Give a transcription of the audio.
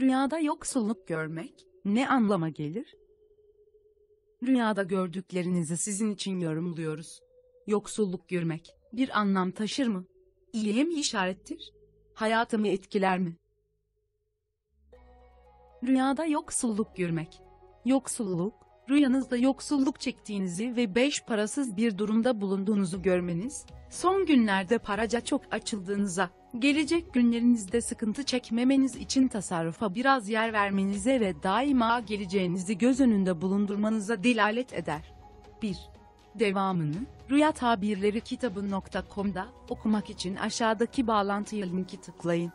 Rüyada yoksulluk görmek ne anlama gelir? Rüyada gördüklerinizi sizin için yorumluyoruz. Yoksulluk görmek bir anlam taşır mı? İyiye mi işarettir? Hayatımı etkiler mi? Rüyada yoksulluk görmek. Yoksulluk, rüyanızda yoksulluk çektiğinizi ve beş parasız bir durumda bulunduğunuzu görmeniz, son günlerde paraca çok açıldığınıza, gelecek günlerinizde sıkıntı çekmemeniz için tasarrufa biraz yer vermenize ve daima geleceğinizi göz önünde bulundurmanıza delalet eder. 1. Devamını, Rüya Tabirleri kitabı.com'da okumak için aşağıdaki bağlantıya linki tıklayın.